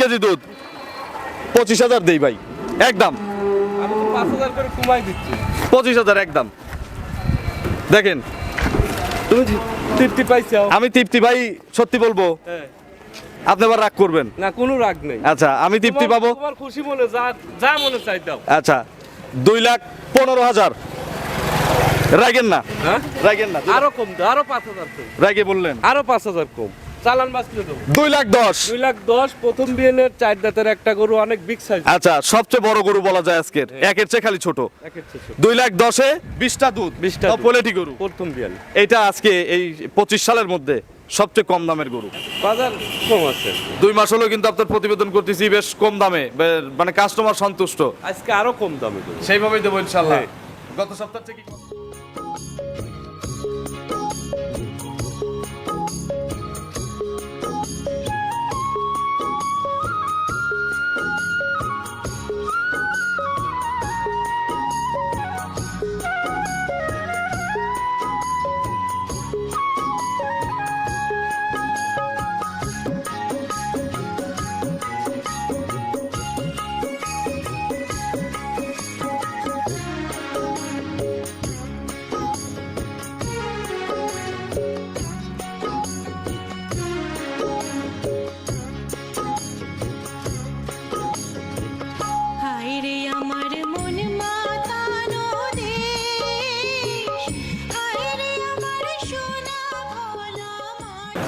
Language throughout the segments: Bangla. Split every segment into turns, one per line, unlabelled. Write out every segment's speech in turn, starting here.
কেজি দুধ? পঁচিশ হাজার দেই ভাই একদম।
আমি তো পাঁচ হাজার করে কমাই দিচ্ছি
পঁচিশ হাজার একদম দেখেন
তুমি তৃপ্তি
আমি তৃপ্তি ভাই সত্যি বলব
হ্যাঁ।
আপনি আবার রাগ করবেন।
না কোনো রাগ নেই।
আচ্ছা আমি তৃপ্তি পাবো।
তোমার খুশি মনে যা যা মনে চাই দাও।
আচ্ছা দুই লাখ পনেরো হাজার। রাগেন না।
হ্যাঁ?
রাগেন না
আরও কম আরও পাঁচ হাজার কম।
রাগে বললেন।
আরও পাঁচ হাজার কম। চালান দেবো।
দুই লাখ দশ।
দুই লাখ দশ প্রথম বিয়েনের চার দাঁতের একটা গরু অনেক বিগ সাইজ
আচ্ছা সবচেয়ে বড় গরু বলা যায় আজকের। একের চেয়ে খালি ছোট।
একের চেয়ে ছোট।
দুই লাখ দশে বিশটা দুধ।
20টা
তাও
দুধ।
পোলেটি গরু।
প্রথম বিয়ান
এটা আজকে এই পঁচিশ সালের মধ্যে সবচেয়ে কম দামের গরু।
বাজার কম আছে।
দুই মাস হলো কিন্তু আপনার প্রতিবেদন করতেছি বেশ কম দামে। মানে কাস্টমার সন্তুষ্ট।
আজকে আরও কম দামে
সেইভাবেই দেবো ইনশাল্লাহ।
হ্যাঁ।
গত সপ্তাহ থেকে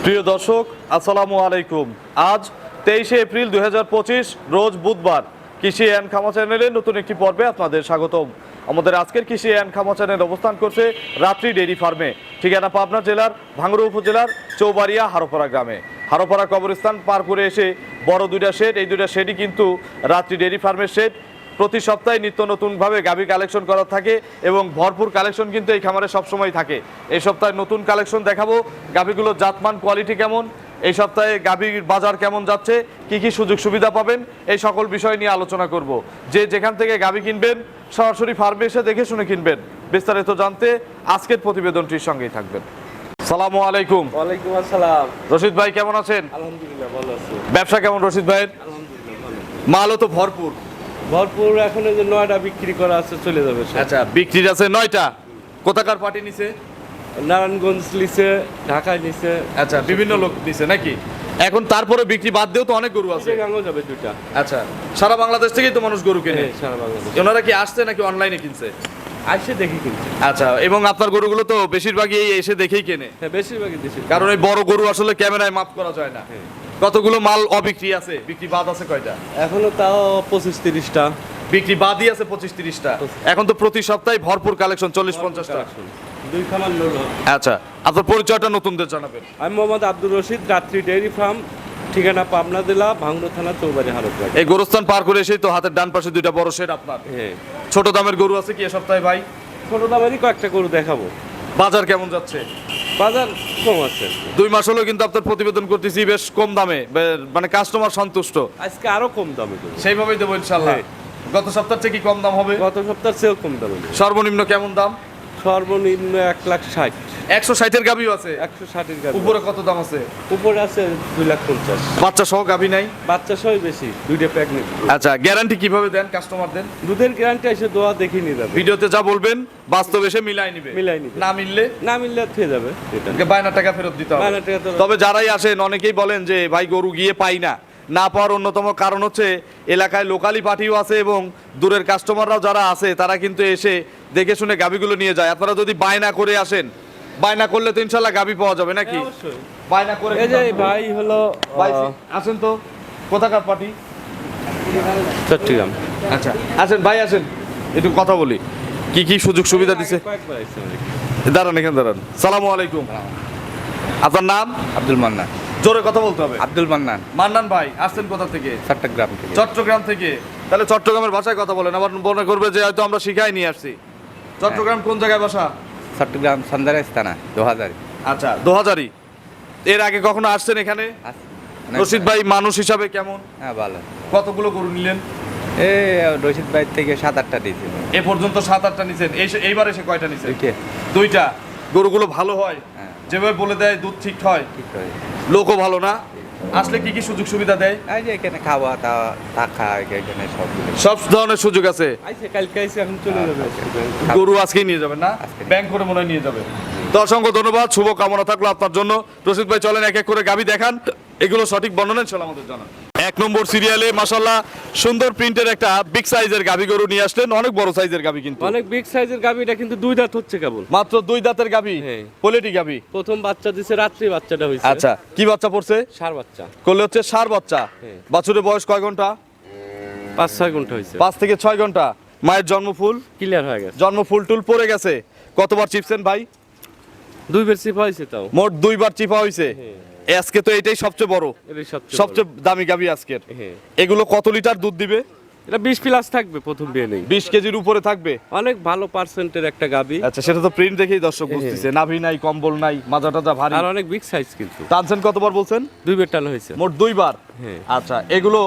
প্রিয় দর্শক, আসসালামু আলাইকুম। আজ তেইশে এপ্রিল দু হাজার পঁচিশ, রোজ বুধবার কৃষি অ্যান্ড খামা চ্যানেলের নতুন একটি পর্বে আপনাদের স্বাগতম। আমাদের আজকের কৃষি অ্যান্ড খামা চ্যানেল অবস্থান করছে রাত্রি ডেইরি ফার্মে, ঠিকানা পাবনা জেলার ভাঙ্গুড়া উপজেলার চৌবাড়িয়া হারোপাড়া গ্রামে। হারোপাড়া কবরস্থান পার করে এসে বড় দুইটা শেড, এই দুইটা শেডই কিন্তু রাত্রি ডেইরি ফার্মের শেড। প্রতি সপ্তাহে নিত্য নতুনভাবে গাভী কালেকশন করা থাকে এবং ভরপুর কালেকশন কিন্তু এই খামারে সবসময় থাকে। এই সপ্তাহে নতুন কালেকশন দেখাবো গাভীগুলোর জাতমান কোয়ালিটি কেমন এই সপ্তাহে গাভীর বাজার কেমন যাচ্ছে কি কি সুযোগ সুবিধা পাবেন এই সকল বিষয় নিয়ে আলোচনা করব। যে যেখান থেকে গাভী কিনবেন সরাসরি ফার্মে এসে দেখে শুনে কিনবেন। বিস্তারিত জানতে আজকের প্রতিবেদনটির সঙ্গেই থাকবেন। সালামু আলাইকুম।
ওয়ালাইকুম আসসালাম।
রশিদ ভাই কেমন আছেন?
আলহামদুলিল্লাহ ভালো আছি।
ব্যবসা কেমন রশিদ
ভালো।
মালও তো ভরপুর।
ভরপুর এখন যে নয়টা বিক্রি করা আছে চলে যাবে
আচ্ছা বিক্রির আছে নয়টা। কোথাকার পার্টি নিছে?
নারায়ণগঞ্জ লিছে ঢাকায় নিছে।
আচ্ছা বিভিন্ন লোক নিছে নাকি? এখন তারপরে বিক্রি বাদ দিয়েও তো অনেক গরু আছে।
যাবে দুইটা।
আচ্ছা সারা বাংলাদেশ থেকেই তো মানুষ গরু কেনে।
হ্যাঁ সারা বাংলাদেশ।
ওনারা কি আসছে নাকি অনলাইনে কিনছে?
আসে দেখি কিনছে।
আচ্ছা এবং আপনার গরুগুলো তো বেশিরভাগই এসে দেখেই কেনে।
হ্যাঁ বেশিরভাগই দেশি
কারণ এই বড় গরু আসলে ক্যামেরায় মাপ করা যায় না।
হ্যাঁ।
কতগুলো মাল অবিক্রি আছে? বিক্রি বাদ আছে কয়টা?
এখনও তাও পঁচিশ তিরিশটা।
বিক্রি বাদই আছে পঁচিশ তিরিশটা। এখন তো প্রতি সপ্তাহে ভরপুর কালেকশন চল্লিশ পঞ্চাশটা। আচ্ছা আপনার পরিচয়টা নতুনদের জানাবেন।
আমি মোহাম্মদ আব্দুর রশিদ রাত্রি ডেইরি ফার্ম ঠিকানা পাবনা জেলা ভাঙ্গুর থানা চৌবাড়ি হারতবাড়ি
এই গরুস্থান পার করে এসেই তো হাতের ডান পাশে দুইটা বড় শেড আপনার।
হ্যাঁ।
ছোট দামের গরু আছে কি এ সপ্তাহে ভাই?
ছোট দামেরই কয়েকটা গরু দেখাবো।
বাজার কেমন যাচ্ছে?
বাজার কম আছে।
দুই মাস হলো কিন্তু আপনার প্রতিবেদন করতেছি বেশ কম দামে মানে কাস্টমার সন্তুষ্ট।
আজকে আরও কম দামে
সেইভাবেই দেবো ইনশাল্লাহ।
হ্যাঁ।
গত সপ্তাহ থেকে কি কম দাম হবে?
গত সপ্তাহের চেয়েও কম দাম
সর্বনিম্ন কেমন দাম?
সর্বনিম্ন এক লাখ ষাট।
একশো ষাটের গাভিও আছে?
একশো ষাটের গাড়ি
উপরে কত দাম আছে?
উপরে আছে দুই লাখ পঞ্চাশ।
বাচ্চা সহ গাভি নাই?
বাচ্চা সবই বেশি দুইটা প্যাকেট
আচ্ছা গ্যারান্টি কীভাবে দেন কাস্টমারদের
দুধের গ্যারান্টি এসে দোয়া দেখে নিয়ে যাবে।
ভিডিওতে যা বলবেন বাস্তব এসে মিলাই নিবে।
মিলাই নিবে।
না মিললে?
না মিললে থেকে যাবে। এটা
বায়না টাকা ফেরত দিতে হবে। তবে যারাই আসেন অনেকেই বলেন যে ভাই গরু গিয়ে পাই না। না পাওয়ার অন্যতম কারণ হচ্ছে এলাকায় লোকালি পার্টিও আছে এবং দূরের কাস্টমাররাও যারা আছে তারা কিন্তু এসে দেখে শুনে গাবিগুলো নিয়ে যায়। আপনারা যদি বায়না করে আসেন বায়না করলে তো ইনশাল্লাহ গাবি পাওয়া যাবে নাকি?
হ্যাঁ,
বায়না করে
এই যে ভাই হলো
আসেন তো। কোথাকার পার্টি?
চট্টগ্রাম।
আচ্ছা আসেন ভাই আসেন। একটু কথা বলি। কি কি সুযোগ সুবিধা দিছে। দাঁড়ান এখানে দাঁড়ান। সালামু আলাইকুম। আপনার নাম?
আব্দুল মান্নান।
জোরে কথা বলতে হবে।
আব্দুল মান্নান।
মান্নান ভাই আসছেন কোথা থেকে?
চট্টগ্রাম থেকে।
চট্টগ্রাম থেকে। তাহলে চট্টগ্রামের ভাষায় কথা বলেন আবার মনে করবে যে হয়তো আমরা শিখাই নিয়ে আসছি। চট্টগ্রাম কোন জায়গায় বাসা
চট্টগ্রাম সন্ধ্যার স্থানা দু হাজার
আচ্ছা দু দোহাজারি। এর আগে কখনো আসছেন এখানে? রশিদ ভাই মানুষ হিসাবে কেমন?
হ্যাঁ ভালো।
কতগুলো গরু নিলেন?
এ রশিদ ভাই থেকে সাত আটটা দিয়েছিল
এ পর্যন্ত সাত আটটা এই এইবার এসে কয়টা নিছেন?
দুইটে।
গরুগুলো ভালো হয়
হ্যাঁ?
যেভাবে বলে দেয় দুধ ঠিক হয়?
ঠিক
লোকও ভালো না। আসলে কি কি সুযোগ সুবিধা দেয়?
এই যে এখানে খাওয়া দাওয়া থাকা এখানে সব
সব ধরনের সুযোগ আছে।
আইসে কালকে আইসে এখন চলে যাবে।
গরু আজকেই নিয়ে যাবেন না। ব্যাংক করে মনে হয় নিয়ে যাবে। তো অসংখ্য ধন্যবাদ। শুভ কামনা থাকল আপনার জন্য। রশিদ ভাই চলেন এক এক করে গাবি দেখান। এগুলো সঠিক বর্ণনা ইনশাল্লাহ আমাদের জানান। এক নম্বর সিরিয়ালে মাসাল্লাহ সুন্দর প্রিন্টের একটা বিগ সাইজের গাবি গরু নিয়ে আসলেন। অনেক বড় সাইজের গাবি কিন্তু।
অনেক বিগ সাইজের গাবি এটা কিন্তু দুই দাঁত হচ্ছে কেবল।
মাত্র দুই দাঁতের গাবি। পোলেটি গাবি
প্রথম বাচ্চা দিছে রাত্রি বাচ্চাটা হয়েছে
আচ্ছা কি বাচ্চা পড়ছে?
সার বাচ্চা।
করলে হচ্ছে সার বাচ্চা।
হ্যাঁ।
বাছুরের বয়স কয় ঘণ্টা?
পাঁচ ছয় ঘণ্টা হয়েছে
পাঁচ থেকে ছয় ঘণ্টা। মায়ের জন্মফুল
ক্লিয়ার হয়ে গেছে।
জন্মফুল টুল পড়ে গেছে। কতবার চিপছেন ভাই?
দুই বের সিফা হয়েছে তাও।
মোট দুইবার চিপা হয়েছে
হ্যাঁ।
আজকে তো এটাই সবচেয়ে বড়।
সবচেয়ে
দামি গাবি আজকের।
হ্যাঁ।
এগুলো কত লিটার দুধ দিবে?
এটা বিশ প্লাস থাকবে প্রথম বিয়ে নেই।
বিশ কেজির উপরে থাকবে?
অনেক ভালো পার্সেন্টের একটা গাবি।
আচ্ছা সেটা তো প্রিন্ট দেখেই দর্শক
হ্যাঁ।
বুঝতেছে। নাভি নাই কম্বল নাই মাজা টাজা ভারী।
আর অনেক বিগ সাইজ কিন্তু।
টানছেন কতবার বলছেন?
দুই বের টানা হয়েছে।
মোট দুইবার?
হ্যাঁ।
আচ্ছা এগুলো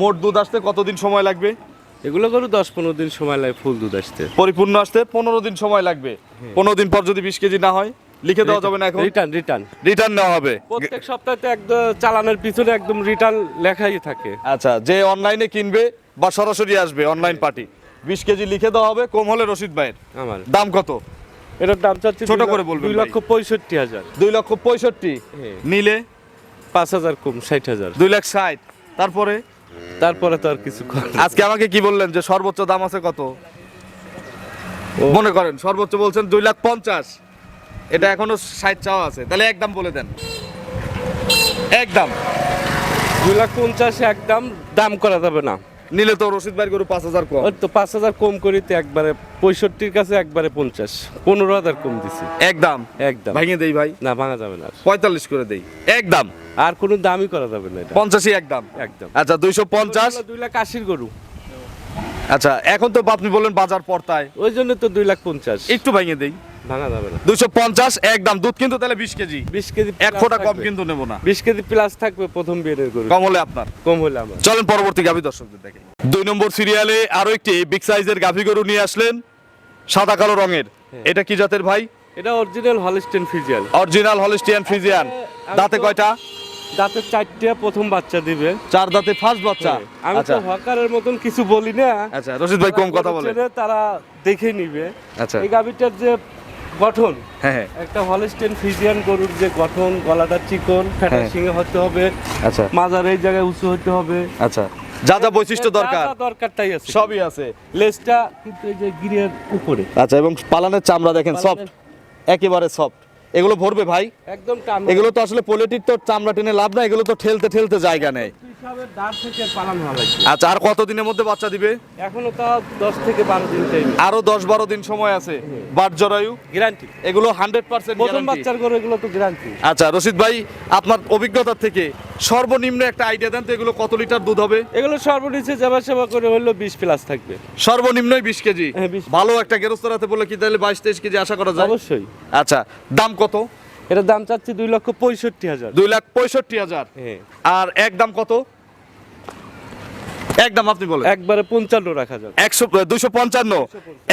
মোট দুধ আসতে কতদিন সময় লাগবে?
এগুলো করে দশ পনেরো দিন সময় লাগে ফুল দুধ আসতে।
পরিপূর্ণ আসতে পনেরো দিন সময় লাগবে। পনেরো দিন পর যদি বিশ কেজি না হয়? লিখে দেওয়া যাবে না এখন?
রিটার্ন রিটার্ন
রিটার্ন নেওয়া হবে।
প্রত্যেক সপ্তাহে একদম চালানোর পিছনে একদম রিটার্ন লেখাই থাকে।
আচ্ছা যে অনলাইনে কিনবে বা সরাসরি আসবে অনলাইন পার্টি বিশ কেজি লিখে দেওয়া হবে কম হলে রশিদ ভাইয়ের।
আমার।
দাম কত?
এটার দাম চাচ্ছি
ছোট করে বলবেন
দুই। লক্ষ পঁয়ষট্টি হাজার।
দুই লক্ষ পঁয়ষট্টি?
হ্যাঁ।
নিলে?
পাঁচ হাজার কম ষাট হাজার।
দুই লাখ ষাট। তারপরে?
তারপরে তো আর কিছু
আজকে আমাকে কি বললেন যে সর্বোচ্চ দাম আছে কত?
ও-
মনে করেন সর্বোচ্চ বলছেন দুই লাখ পঞ্চাশ। এটা এখনও ষাট চাওয়া আছে। তাহলে একদম বলে দেন। একদম
দুই লাখ পঞ্চাশে একদম দাম করা যাবে না।
নিলে তো রশিদ ভাইয়ের গরু পাঁচ হাজার কম।
ওই তো পাঁচ হাজার কম করিতে একবারে পঁয়ষট্টির কাছে একবারে পঞ্চাশ। পনেরো হাজার কম দিছি।
একদম
একদম
ভেঙে দেই ভাই।
না ভাঙা যাবে না
পঁয়তাল্লিশ করে দেই। একদম
আর কোনো দামই করা যাবে না এটা।
পঞ্চাশই একদম
একদম
আচ্ছা দুইশো পঞ্চাশ।
দুই লাখ আশির গরু।
আচ্ছা এখন তো আপনি বললেন বাজার পর্তায়।
ওই জন্য তো দুই লাখ পঞ্চাশ।
একটু ভেঙে দেই।
ভাঙা যাবে না।
দুইশো পঞ্চাশ একদম দুধ কিন্তু তাহলে বিশ কেজি।
বিশ কেজি
এক ফোঁটা কম কিন্তু নেব না।
বিশ কেজি প্লাস থাকবে প্রথম বিয়ের গরু।
কম হলে আপনার।
কম হলে আমার।
চলেন পরবর্তী গাভী দর্শকদের দেখে। দুই নম্বর সিরিয়ালে আরও একটি বিগ সাইজের গাভী গরু নিয়ে আসলেন সাদা কালো রঙের। এটা কি জাতের ভাই?
এটা original Holstein Friesian
original Holstein Friesian দাঁতে কয়টা?
দাঁতের চারটে প্রথম বাচ্চা দিবে।
চার দাঁতে ফার্স্ট বাচ্চা?
আমি
আচ্ছা।
তো হকারের মতন কিছু বলি না।
আচ্ছা রশিদ ভাই কম কথা বলে
তারা দেখে নিবে।
আচ্ছা।
এই গাভিটার যে গঠন।
হ্যাঁ হ্যাঁ।
একটা হলস্টেন ফিজিয়ান গরুর যে গঠন গলাটা চিকন ফ্যাটা শিঙে হতে হবে।
আচ্ছা।
মাজার এই জায়গায় উঁচু হতে হবে।
আচ্ছা। যা যা বৈশিষ্ট্য দরকার
দরকার। তাই দরকারটাই আছে।
সবই আছে।
লেজটা কিন্তু এই যে গিরের উপরে।
আচ্ছা এবং পালানের চামড়া দেখেন সফট। একেবারে সফট। এগুলো ভরবে ভাই?
একদম
এগুলো তো আসলে পোলেটির তো চামড়া টেনে লাভ না এগুলো তো ঠেলতে ঠেলতে জায়গা নেই। আচ্ছা আর কত দিনের মধ্যে বাচ্চা দিবে?
এখনও তা দশ থেকে বারো দিন
আরও দশ বারো দিন সময় আছে। বাট জরায়ু?
গ্যারান্টি
এগুলো হান্ড্রেড পার্সেন্ট
প্রথম বাচ্চার গরু এগুলো তো গ্যারান্টি
আচ্ছা রশিদ ভাই আপনার অভিজ্ঞতা থেকে সর্বনিম্ন একটা আইডিয়া দেন তো এগুলো কত লিটার দুধ হবে?
এগুলো সর্বনিচে যাবা সেবা করে হলো বিশ প্লাস থাকবে।
সর্বনিম্নই বিশ কেজি।
হ্যাঁ, 20
ভালো একটা গেরস্তরাতে বললে কি তাহলে বাইশ তেইশ কেজি আশা করা যায়?
অবশ্যই।
আচ্ছা দাম কত?
এটার দাম চাচ্ছি দুই লক্ষ পঁয়ষট্টি হাজার।
দুই লাখ পঁয়ষট্টি হাজার।
হ্যাঁ।
আর এক দাম কত? একদম আপনি বলেন।
একবারে পঞ্চান্ন রাখা যাবে।
একশো দুইশো পঞ্চান্ন।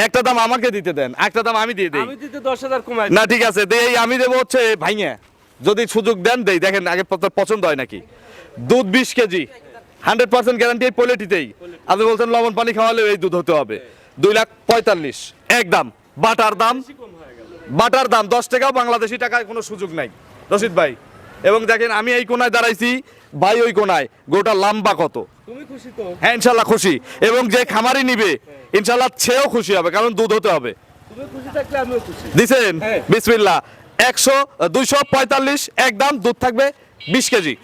একটা দাম আমাকে দিতে দেন একটা দাম আমি দিয়ে দিই।
আমি দিতে দশ হাজার কমাই
না ঠিক আছে দেই আমি দেবো হচ্ছে যদি সুযোগ দেন দেই। দেখেন আগে পছন্দ হয় নাকি? দুধ বিশ কেজি। হান্ড্রেড পার্সেন্ট গ্যারান্টি এই পোলেটিতেই। আপনি বলছেন লবণ পানি খাওয়ালে এই দুধ হতে হবে। দুই লাখ পঁয়তাল্লিশ। একদম বাটার দাম বাটার দাম দশ টাকাও বাংলাদেশি টাকায় কোনো সুযোগ নাই। রশিদ ভাই এবং দেখেন আমি এই কোনায় দাঁড়াইছি ভাই ওই কোনায় গোটা লম্বা কত। হ্যাঁ ইনশাল্লাহ খুশি। এবং যে খামারি নিবে ইনশাল্লাহ সেও খুশি হবে কারণ দুধ হতে হবে। দিছেন?
হ্যাঁ।
বিসমিল্লাহ। একশো দুইশো পঁয়তাল্লিশ একদম দুধ থাকবে বিশ কেজি।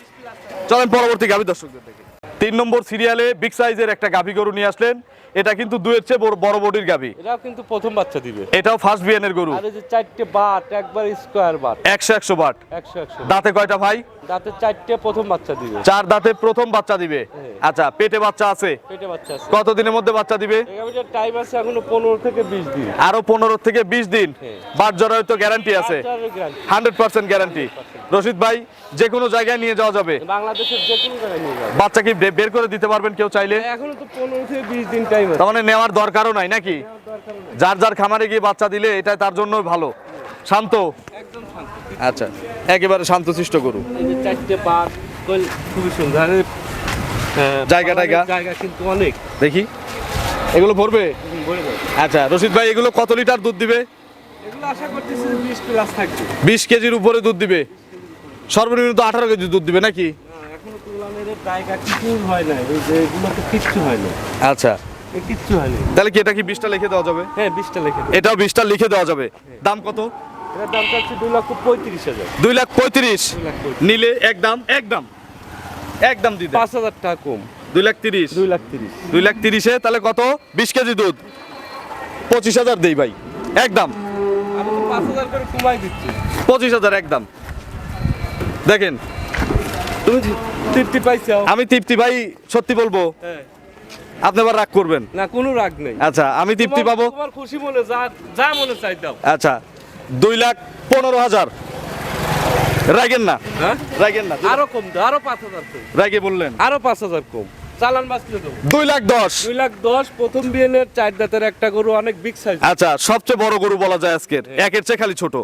চলেন পরবর্তী গাভী দর্শকদের দেখে। তিন নম্বর সিরিয়ালে বিগ সাইজের একটা গাভী গরু নিয়ে আসলেন। এটা কিন্তু দুয়ের চেয়ে বড় বড় বডির গাভী।
এটাও কিন্তু প্রথম বাচ্চা দিবে।
এটাও ফার্স্ট বিয়ানের গরু।
আর এই যে চারটে বাট একবার স্কোয়ার বাট।
একশো একশো বাট।
একশো একশো
দাঁতে কয়টা ভাই?
দাঁতে চারটে প্রথম বাচ্চা দিবে।
চার দাঁতে প্রথম বাচ্চা দিবে।
হ্যাঁ।
আচ্ছা পেটে বাচ্চা আছে?
পেটে বাচ্চা আছে।
কত দিনের মধ্যে বাচ্চা দিবে?
এই গাভিটার টাইম আছে এখনও পনেরো থেকে বিশ দিন।
আরও পনেরো থেকে বিশ দিন।
হ্যাঁ।
বাট জরায় তো গ্যারান্টি আছে।
বাচ্চারও guarantee।
হান্ড্রেড পার্সেন্ট গ্যারান্টি রশিদ ভাই যে কোনো জায়গায় নিয়ে যাওয়া যাবে।
বাংলাদেশের যে কোনো জায়গায় নিয়ে যাবে।
বাচ্চা কি বের করে দিতে পারবেন কেউ চাইলে?
এখনও তো পনেরো থেকে বিশ দিন টাইম আছে।
মানে নেওয়ার দরকারও নাই নাকি? যার যার খামারে গিয়ে বাচ্চা দিলে এটা তার জন্য ভালো। শান্ত।
একদম শান্ত।
আচ্ছা একেবারে শান্তশিষ্ট গরু।
এই যে চারটে বাট কোয়েল খুবই সুন্দর।
জায়গা টায়গা?
জায়গা। কিন্তু অনেক।
দেখি। এগুলো ভরবে। আচ্ছা রশিদ ভাই এগুলো কত লিটার দুধ দিবে?
এগুলো আশা করতেছি বিশ প্লাস থাকবে।
বিশ কেজির উপরে দুধ দিবে। সর্বনিম্ন তো আঠারো কেজি দুধ দিবে নাকি?
হ্যাঁ, হয় হয়
আচ্ছা। তাহলে কি এটা কি বিশটা লিখে দেওয়া যাবে?
হ্যাঁ বিশটা লিখে
এটাও বিশটা লিখে দেওয়া যাবে। দাম কত?
এটার দাম চাচ্ছি দুই
লাখ পঁয়ত্রিশ।
দুই লাখ পঁয়ত্রিশ।
নিলে একদম একদম একদম দিতে।
পাঁচ হাজার টাকা কম।
দুই লাখ তিরিশ।
দুই লাখ তিরিশ।
দুই লাখ তিরিশে তাহলে কত? বিশ কেজি দুধ। পঁচিশ হাজার দেই ভাই। একদম
হাজার করে কমাই দিচ্ছি।
পঁচিশ হাজার একদম দেখেন
তুমি তৃপ্তি পাইছো
আমি তৃপ্তি ভাই সত্যি বলব।
হ্যাঁ।
আপনি আবার রাগ করবেন।
না কোনো রাগ নেই।
আচ্ছা আমি তৃপ্তি পাবো।
তোমার খুশি মনে যা যা মনে চাই দাও।
আচ্ছা দুই লাখ পনেরো হাজার। রাগেন না।
হ্যাঁ?
রাগেন না
আরও কম দাও আরও পাঁচ হাজার কম।
রাগে বললেন।
আরও পাঁচ হাজার কম। চালান বাঁচলে দেবো।
দুই লাখ দশ।
দুই লাখ দশ প্রথম বিয়েনের চার দাঁতের একটা গরু অনেক বিগ সাইজ
আচ্ছা সবচেয়ে বড় গরু বলা যায় আজকের। একের চেয়ে খালি ছোট।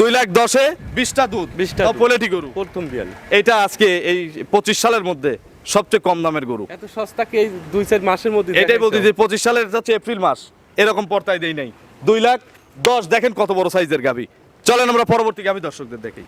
দুই লাখ দশে বিশটা দুধ।
20টা
তাও পোলেটি গরু।
প্রথম বিয়ান
এটা আজকে এই পঁচিশ সালের মধ্যে সবচেয়ে কম দামের গরু।
এত সস্তা কি দুই চার মাসের মধ্যে
এটাই? বলতে যে পঁচিশ সালের যাচ্ছে এপ্রিল মাস। এরকম পর্তায় দেই নাই। দুই লাখ দশ দেখেন কত বড় সাইজের গাভি। চলেন আমরা পরবর্তী গাভি দর্শকদের দেখি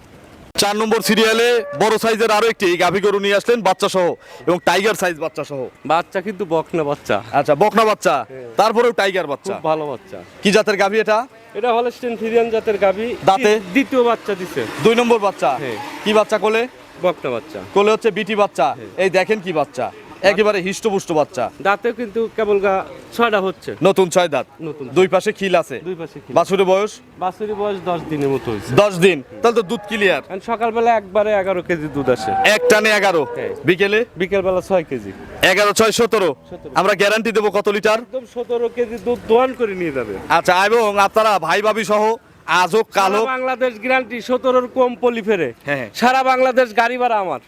চার নম্বর সিরিয়ালে বড় সাইজের আরও একটি গাভি গরু নিয়ে আসলেন বাচ্চা সহ এবং টাইগার সাইজ বাচ্চা সহ।
বাচ্চা কিন্তু বকনা বাচ্চা।
আচ্ছা বকনা বাচ্চা তারপরেও টাইগার বাচ্চা।
খুব ভালো বাচ্চা।
কি জাতের গাভি এটা?
এটা হলস্টেন ফিরিয়ান জাতের গাভি।
দাঁতে?
দ্বিতীয় বাচ্চা দিছে।
দুই নম্বর বাচ্চা।
হ্যাঁ।
কি বাচ্চা কোলে?
বকনা বাচ্চা।
কোলে হচ্ছে বিটি বাচ্চা। এই দেখেন কি বাচ্চা। একেবারে হিষ্টপুষ্ট বাচ্চা।
দাঁতেও কিন্তু কেবল গা ছয়টা হচ্ছে।
নতুন ছয় দাঁত।
নতুন
দুই পাশে খিল আছে।
দুই পাশে কি
বাছুরের বয়স?
বাছুরি বয়স দশ দিনের মতো হয়েছে।
দশ দিন। তাহলে তো দুধ ক্লিয়ার।
সকালবেলা একবারে এগারো কেজি দুধ আসে।
এক টানে এগারো।
হ্যাঁ।
বিকেলে?
বিকেলবেলা ছয় কেজি।
এগারো ছয় সতেরো।
সতেরো।
আমরা গ্যারান্টি দেবো কত লিটার?
একদম সতেরো কেজি দুধ দোয়ান করে নিয়ে যাবে।
আচ্ছা এবং আপনারা ভাই ভাবি সহ আজ হোক কাল
বাংলাদেশ গ্যারান্টি সতেরোর কম পলি ফেরে।
হ্যাঁ।
সারা বাংলাদেশ গাড়ি ভাড়া আমার।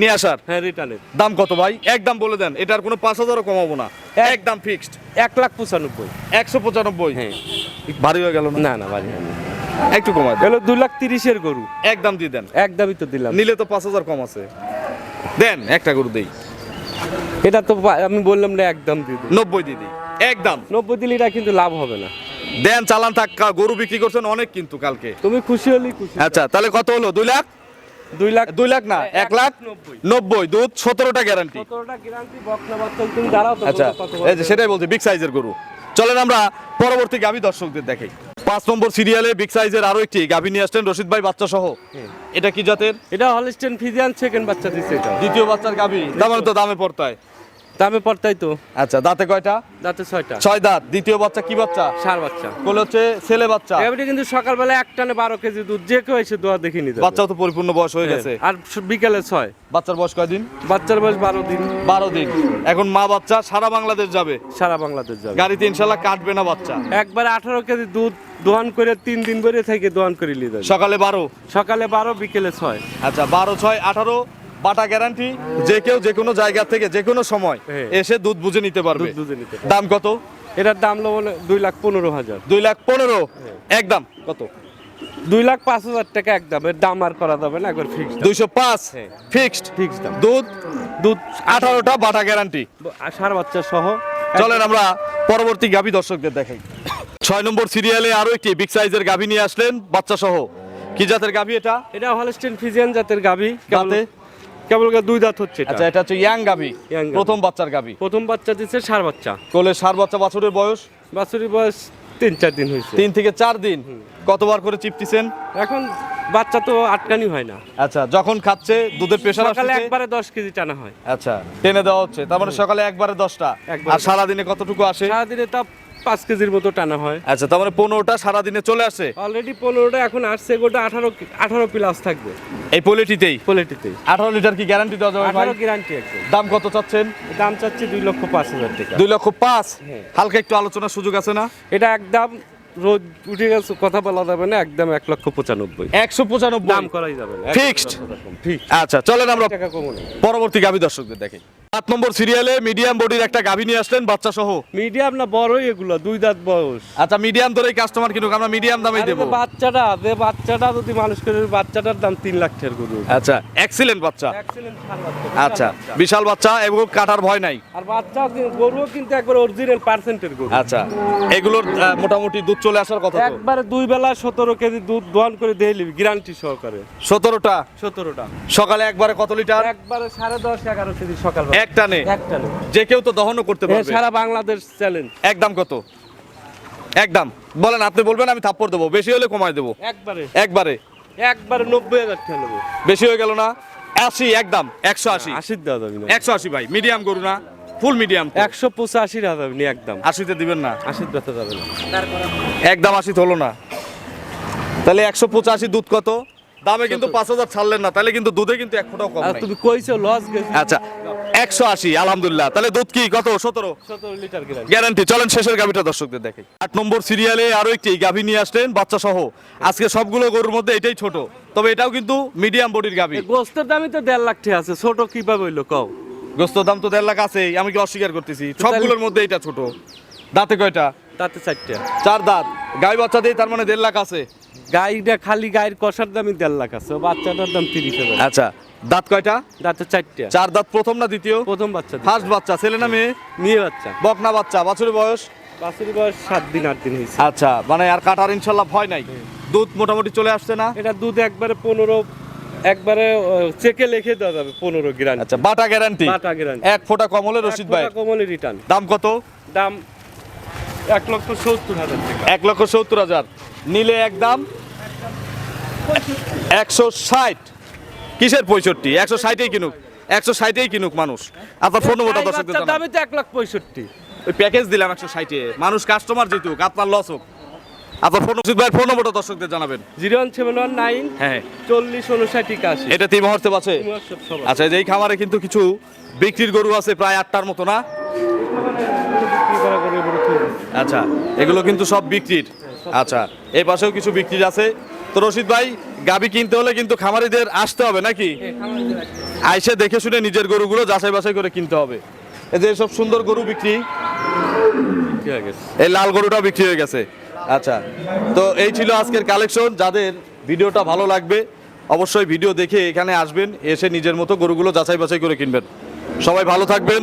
নিয়ে আসার।
হ্যাঁ রিটার্নের
দাম কত ভাই? একদম বলে দেন এটার কোনো পাঁচ হাজারও কমাবো না। একদম ফিক্সড
এক লাখ পঁচানব্বই।
একশো পঁচানব্বই?
হ্যাঁ।
ভারী হয়ে গেল না?
না বাড়ি হয়নি।
একটু দেন।
গেল দুই লাখ তিরিশের গরু।
একদম দিয়ে দেন।
একদমই তো দিলাম।
নিলে তো পাঁচ হাজার কম আছে। দেন একটা গরু দেই।
এটা তো আমি বললাম না একদম দিয়ে দিই।
নব্বই দিয়ে দিই। একদম
নব্বই দিলে এটা কিন্তু লাভ হবে না।
দেন চালান থাক। গরু বিক্রি করছেন অনেক কিন্তু কালকে।
তুমি খুশি হলেই খুশি।
আচ্ছা তাহলে কত হলো? দুই লাখ?
দুই লাখ
দুই লাখ না এক লাখ
নব্বই।
দুধ সতেরোটা গ্যারান্টি আচ্ছা এই যে সেটাই বলছি বিগ সাইজের গরু। চলেন আমরা পরবর্তী গাভী দর্শকদের দেখাই। পাঁচ নম্বর সিরিয়ালে বিগ সাইজের আরও একটি গাভী নিয়ে আসলেন রশিদ ভাই বাচ্চা সহ এটা কি জাতের?
এটা হলিস্টেন ফিজিয়ান সেকেন্ড বাচ্চা দিচ্ছে
দ্বিতীয় বাচ্চার গাভী। দামের তো দামে পড়তায়।
দামে পড়তাই তো।
আচ্ছা দাঁতে কয়টা?
দাঁতে ছয়টা।
ছয় দাঁত। দ্বিতীয় বাচ্চা কি বাচ্চা?
সার বাচ্চা।
কোলে হচ্ছে ছেলে বাচ্চা।
এবারে কিন্তু সকালবেলা এক টানে বারো কেজি দুধ যে কেউ এসে দোয়া দেখে নিতে
বাচ্চাও তো পরিপূর্ণ বয়স হয়ে গেছে।
আর বিকেলে ছয়।
বাচ্চার বয়স কয়দিন
বাচ্চার বয়স বারো দিন।
বারো দিন। এখন মা বাচ্চা সারা বাংলাদেশ যাবে?
সারা বাংলাদেশ যাবে।
গাড়িতে ইনশাল্লাহ কাটবে না বাচ্চা।
একবারে আঠারো কেজি দুধ দোয়ান করে তিন দিন করে থেকে দোয়ান করে নিয়ে যাবে।
সকালে বারো?
সকালে বারো বিকেলে ছয়।
আচ্ছা বারো ছয় আঠারো বাটা গ্যারান্টি যে কেউ যে কোনো জায়গা থেকে যে কোনো সময়
হ্যাঁ।
এসে দুধ বুঝে নিতে পারবে।
দুধ দুধে নিতে
দাম কত?
এটার দাম লো বলে দুই লাখ পনেরো হাজার।
দুই লাখ পনেরো? একদম কত?
দুই লাখ পাঁচ হাজার টাকা একদম এর দাম আর করা যাবে না একবার ফিক্স
দুইশো পাঁচ? ফিক্সড
ফিক্সড দাম।
দুধ?
দুধ
আঠারোটা বাটা গ্যারান্টি
সার বাচ্চা সহ।
চলেন আমরা পরবর্তী গাভী দর্শকদের দেখাই। ছয় নম্বর সিরিয়ালে আরও একটি বিগ সাইজের গাভী নিয়ে আসলেন বাচ্চা সহ কি জাতের গাভী এটা?
এটা হলস্টেন ফিজিয়ান জাতের গাভী।
দাঁতে?
কেবল দুই দাঁত হচ্ছে
আচ্ছা এটা হচ্ছে ইয়াং গাভী। প্রথম বাচ্চার গাভী।
প্রথম বাচ্চা দিচ্ছে সার বাচ্চা।
কোলে সার বাচ্চা বাছুরের বয়স?
বাছুরি বয়স তিন চার দিন হয়েছে।
তিন থেকে চার দিন। কতবার করে চিপতিছেন
এখন বাচ্চা তো আটকানি হয় না।
আচ্ছা যখন খাচ্ছে দুধের প্রেশার
সকালে একবারে দশ কেজি টানা হয়।
আচ্ছা টেনে দেওয়া হচ্ছে। তার মানে সকালে একবারে দশটা।
একবারে
আর সারাদিনে কতটুকু আসে?
সারাদিনে তা পাঁচ কেজির মতো টানা হয়।
আচ্ছা তার মানে পনেরোটা সারাদিনে চলে আসে?
অলরেডি পনেরোটা এখন আসছে গোটা আঠারো আঠারো প্লাস থাকবে।
এই পোলেটিতেই?
কোয়ালিটিতে
আঠারো লিটার কি গ্যারান্টি দেওয়া যাবে
আঠারো গ্যারান্টি একদম।
দাম কত চাচ্ছেন?
দাম চাচ্ছি দুই লক্ষ পাঁচ হাজার টাকা।
দুই লক্ষ পাঁচ?
হ্যাঁ।
হালকা একটু আলোচনার সুযোগ আছে না?
এটা একদম রোজ উঠে গেছে কথা বলা যাবে না একদম এক লক্ষ পঁচানব্বই।
একশো পঁচানব্বই?
দাম করাই যাবে? ঠিক
আচ্ছা চলেন আমরা পরবর্তী গাভী দর্শকদের দেখি। সাত নম্বর সিরিয়ালে মিডিয়াম বডির একটা গাভী নিয়ে আসলেন বাচ্চা সহ
মিডিয়াম না বড়ই এগুলো দুই দাঁত বয়স।
আচ্ছা মিডিয়াম ধরেই কাস্টমার কিনুক আমরা মিডিয়াম দামেই দেবো।
বাচ্চাটা যে বাচ্চাটা যদি মানুষ করে বাচ্চাটার দাম তিন লাখ টাকার গরু।
আচ্ছা এক্সিলেন্ট বাচ্চা। আচ্ছা বিশাল বাচ্চা এবং কাটার ভয় নাই।
আর বাচ্চা গরুও কিন্তু একবার অরিজিনাল পার্সেন্টের গরু।
আচ্ছা এগুলোর মোটামুটি দুধ চলে আসার কথা
একবারে দুই বেলা সতেরো কেজি দুধ দোয়ান করে দিয়ে নিবি গ্যারান্টি সহকারে।
সতেরোটা?
সতেরোটা।
সকালে একবারে কত লিটার?
একবারে সাড়ে দশ এগারো কেজি সকাল
এক টানে।
একটা নেই
যে কেউ তো দহনও করতে পারবে।
সারা বাংলাদেশ চ্যালেঞ্জ
একদম কত? একদম বলেন আপনি বলবেন আমি থাপ্পড় দেবো। বেশি হলে কমায় দেবো।
একবারে।
একবারে।
একবারে নব্বই হাজার টাকা নেব।
বেশি হয়ে গেল না? আশি একদম একশো আশি।
আশির দেওয়া যাবে না।
একশো আশি ভাই। মিডিয়াম গরু না? ফুল মিডিয়াম
একশো পঁচাশি দেওয়া যাবে একদম
আশিতে দিবেন না?
আশির দেওয়া যাবে না।
একদম আশি হলো না। তাহলে একশো পঁচাশি দুধ কত? দামে কিন্তু পাঁচ হাজার ছাড়লেন না তাহলে কিন্তু দুধে কিন্তু এক ফোটাও কম
আর
নাই।
তুমি কইছো লস গেছি।
আচ্ছা একশো আশি আলহামদুলিল্লাহ। তাহলে দুধ কি কত? সতেরো?
সতেরো লিটার গ্যারান্টি।
গ্যারান্টি। চলেন শেষের গাভিটা দর্শকদের দেখে আট নম্বর সিরিয়ালে আরও একটি গাভি নিয়ে আসলেন বাচ্চা সহ আজকে সবগুলো গরুর মধ্যে এটাই ছোট তবে এটাও কিন্তু মিডিয়াম বডির গাভি।
গোস্তের দামই তো দেড় লাখ টাকা আছে ছোট কীভাবে হইল কও?
গোস্ত দাম তো দেড় লাখ আছে আমি কি অস্বীকার করতেছি? সবগুলোর মধ্যে এটা ছোট। দাঁতে কয়টা?
তাতে চারটা।
চার দাঁত। গাই বাচ্চা দিয়ে তার মানে দেড় লাখ আছে।
গাইটা খালি গায়ের কষার দামই দেড় লাখ আছে বাচ্চাটার দাম তিরিশ হাজার।
আচ্ছা দাঁত কয়টা?
তাতে চারটা।
চার দাঁত প্রথম না দ্বিতীয়?
প্রথম বাচ্চা
ফার্স্ট বাচ্চা ছেলে না মেয়ে?
মেয়ে বাচ্চা।
বকনা বাচ্চা বাছুরের বয়স?
বাছুরি বয়স সাত দিন আট দিন হয়েছে।
আচ্ছা মানে আর কাটার ইনশাল্লাহ ভয় নাই? দুধ মোটামুটি চলে আসছে না?
এটা দুধ একবারে পনেরো একবারে চেকে লিখে দেওয়া যাবে পনেরো গ্রাম।
আচ্ছা বাটা গ্যারান্টি
বাটা গ্যারান্টি
এক ফোঁটা কমলে রশিদ ভাই
কমলে রিটার্ন
দাম কত?
দাম এক লক্ষ সত্তর হাজার
এক লক্ষ সত্তর হাজার। নিলে একদম একশো ষাট। কিসের পঁয়ষট্টি? একশো ষাটেই কিনুক। একশো ষাটেই কিনুক মানুষ। আপনার ফোন নম্বরটা দর্শকদের
দামে তো এক লাখ পঁয়ষট্টি।
ওই প্যাকেজ দিলাম একশো ষাটে। মানুষ কাস্টমার জিতুক আপনার লস হোক। আপনার ফোন রশিদ ভাইয়ের ফোন নম্বরটা দর্শকদের জানাবেন।
Zero one seven one nine
হ্যাঁ
চল্লিশ উনষাট একাশি।
এটা তিন মুহূর্তে আছে আচ্ছা এই খামারে কিন্তু কিছু বিক্রির গরু আছে প্রায় আটটার মতো না? আচ্ছা এগুলো কিন্তু সব বিক্রির। আচ্ছা এই পাশেও কিছু বিক্রির আছে। তো রশিদ ভাই, গাবি কিনতে হলে কিন্তু খামারিদের আসতে হবে নাকি? আইসে দেখে শুনে নিজের গরুগুলো যাচাই বাছাই করে কিনতে হবে। এই যে সব সুন্দর গরু বিক্রি। এই লাল গরুটাও বিক্রি হয়ে গেছে। আচ্ছা তো এই ছিল আজকের কালেকশন। যাদের ভিডিওটা ভালো লাগবে, অবশ্যই ভিডিও দেখে এখানে আসবেন, এসে নিজের মতো গরুগুলো যাচাই বাছাই করে কিনবেন। সবাই ভালো থাকবেন।